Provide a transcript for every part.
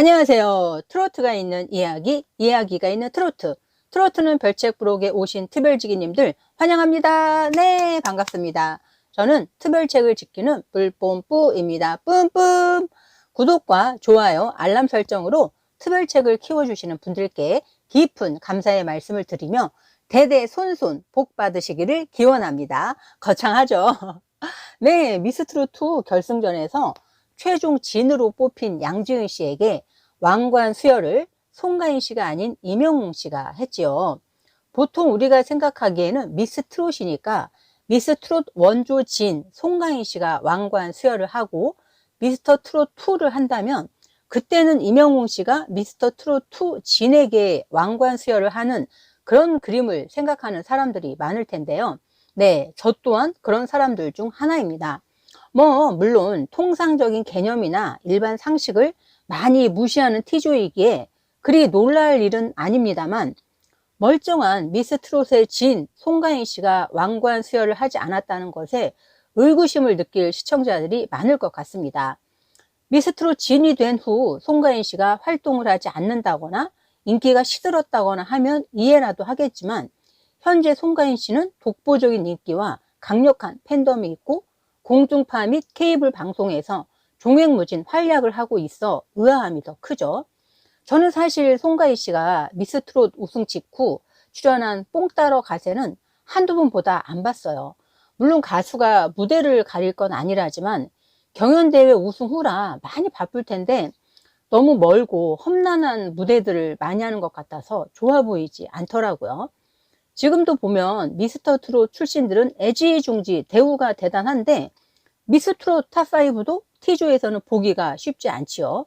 안녕하세요. 트로트가 있는 이야기, 이야기가 있는 트로트. 트로트는 별책 브록에 오신 특별지기님들 환영합니다. 네, 반갑습니다. 저는 특별책을 지키는 뿔뽐뿌입니다. 뿜뿜! 구독과 좋아요, 알람 설정으로 특별책을 키워주시는 분들께 깊은 감사의 말씀을 드리며 대대 손손 복 받으시기를 기원합니다. 거창하죠? 네, 미스트롯2 결승전에서 최종 진으로 뽑힌 양지은 씨에게 왕관 수여를 송가인 씨가 아닌 임영웅 씨가 했지요. 보통 우리가 생각하기에는 미스 트롯이니까 미스 트롯 원조 진 송가인 씨가 왕관 수여를 하고 미스터 트롯 2를 한다면 그때는 임영웅 씨가 미스터 트롯 2 진에게 왕관 수여를 하는 그런 그림을 생각하는 사람들이 많을 텐데요. 네, 저 또한 그런 사람들 중 하나입니다. 뭐 물론 통상적인 개념이나 일반 상식을 많이 무시하는 티조이기에 그리 놀랄 일은 아닙니다만 멀쩡한 미스 트롯의 진 송가인 씨가 왕관 수여를 하지 않았다는 것에 의구심을 느낄 시청자들이 많을 것 같습니다. 미스 트롯 진이 된 후 송가인 씨가 활동을 하지 않는다거나 인기가 시들었다거나 하면 이해라도 하겠지만 현재 송가인 씨는 독보적인 인기와 강력한 팬덤이 있고 공중파 및 케이블 방송에서 종횡무진 활약을 하고 있어 의아함이 더 크죠. 저는 사실 송가희 씨가 미스트롯 우승 직후 출연한 뽕 따러 가세는 한두 번보다 안 봤어요. 물론 가수가 무대를 가릴 건 아니라지만 경연대회 우승 후라 많이 바쁠 텐데 너무 멀고 험난한 무대들을 많이 하는 것 같아서 좋아 보이지 않더라고요. 지금도 보면 미스터 트롯 출신들은 애지중지 대우가 대단한데 미스트롯 탑5도 T조에서는 보기가 쉽지 않지요.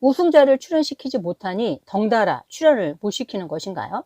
우승자를 출연시키지 못하니 덩달아 출연을 못 시키는 것인가요?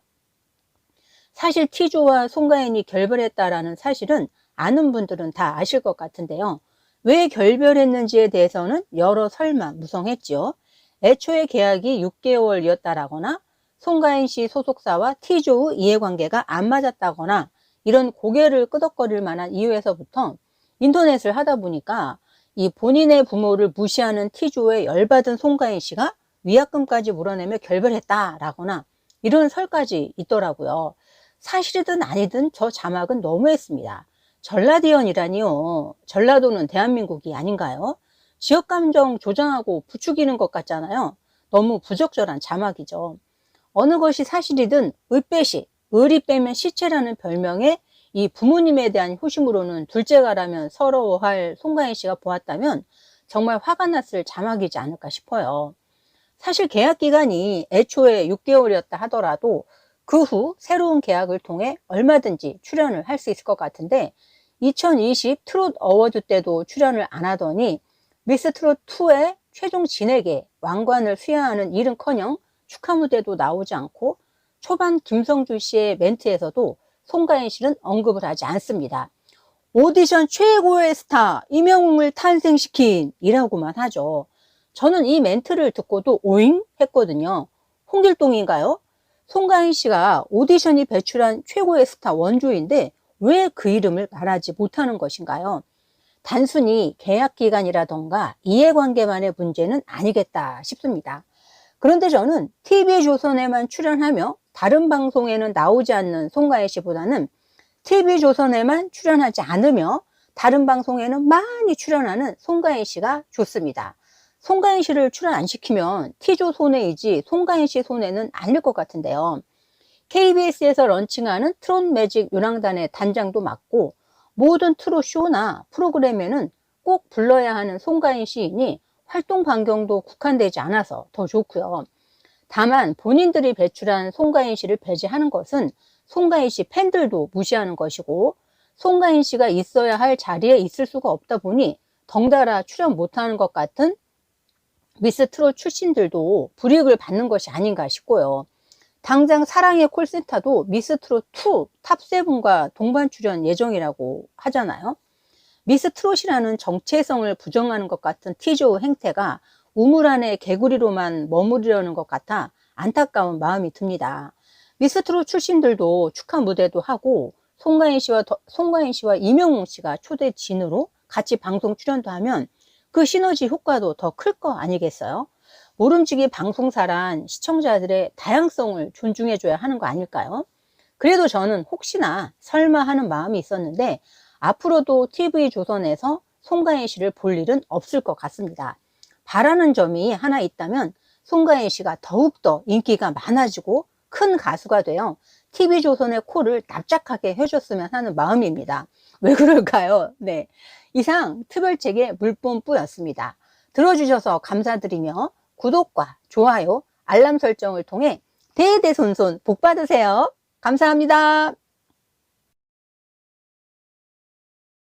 사실 T조와 송가인이 결별했다라는 사실은 아는 분들은 다 아실 것 같은데요. 왜 결별했는지에 대해서는 여러 설만 무성했지요. 애초에 계약이 6개월이었다라거나 송가인 씨 소속사와 T조의 이해관계가 안 맞았다거나 이런 고개를 끄덕거릴 만한 이유에서부터 인터넷을 하다 보니까 이 본인의 부모를 무시하는 T조에 열받은 송가인 씨가 위약금까지 물어내며 결별했다라거나 이런 설까지 있더라고요. 사실이든 아니든 저 자막은 너무했습니다. 전라디언이라니요. 전라도는 대한민국이 아닌가요? 지역감정 조장하고 부추기는 것 같잖아요. 너무 부적절한 자막이죠. 어느 것이 사실이든 의빼시, 의리 빼면 시체라는 별명에 이 부모님에 대한 효심으로는 둘째가라면 서러워할 송가인 씨가 보았다면 정말 화가 났을 자막이지 않을까 싶어요. 사실 계약 기간이 애초에 6개월이었다 하더라도 그 후 새로운 계약을 통해 얼마든지 출연을 할 수 있을 것 같은데 2020 트롯 어워드 때도 출연을 안 하더니 미스 트롯 2의 최종 진에게 왕관을 수여하는 일은커녕 축하 무대도 나오지 않고 초반 김성주 씨의 멘트에서도 송가인 씨는 언급을 하지 않습니다. 오디션 최고의 스타 임영웅을 탄생시킨 이라고만 하죠. 저는 이 멘트를 듣고도 오잉 했거든요. 홍길동인가요? 송가인 씨가 오디션이 배출한 최고의 스타 원조인데 왜 그 이름을 말하지 못하는 것인가요? 단순히 계약 기간이라던가 이해관계만의 문제는 아니겠다 싶습니다. 그런데 저는 TV조선에만 출연하며 다른 방송에는 나오지 않는 송가인 씨보다는 TV조선에만 출연하지 않으며 다른 방송에는 많이 출연하는 송가인 씨가 좋습니다. 송가인 씨를 출연 안 시키면 T조 손해이지 송가인 씨 손해는 아닐 것 같은데요. KBS에서 런칭하는 트롯 매직 요랑단의 단장도 맡고 모든 트롯 쇼나 프로그램에는 꼭 불러야 하는 송가인 시인이 활동 반경도 국한되지 않아서 더 좋고요. 다만 본인들이 배출한 송가인 씨를 배제하는 것은 송가인 씨 팬들도 무시하는 것이고 송가인 씨가 있어야 할 자리에 있을 수가 없다 보니 덩달아 출연 못하는 것 같은 미스 트롯 출신들도 불이익을 받는 것이 아닌가 싶고요. 당장 사랑의 콜센터도 미스 트롯 2 탑7과 동반 출연 예정이라고 하잖아요. 미스 트롯이라는 정체성을 부정하는 것 같은 티조 행태가 우물 안에 개구리로만 머무르려는 것 같아 안타까운 마음이 듭니다. 미스 트롯 출신들도 축하 무대도 하고 송가인 씨와 더, 송가인 씨와 이명웅 씨가 초대 진으로 같이 방송 출연도 하면 그 시너지 효과도 더 클 거 아니겠어요? 모름지기 방송사란 시청자들의 다양성을 존중해줘야 하는 거 아닐까요? 그래도 저는 혹시나 설마 하는 마음이 있었는데 앞으로도 TV조선에서 송가인 씨를 볼 일은 없을 것 같습니다. 바라는 점이 하나 있다면 송가인 씨가 더욱더 인기가 많아지고 큰 가수가 되어 TV조선의 코를 납작하게 해줬으면 하는 마음입니다. 왜 그럴까요? 네. 이상 특별책의 물뽐뿌였습니다. 들어주셔서 감사드리며 구독과 좋아요, 알람 설정을 통해 대대손손 복 받으세요. 감사합니다.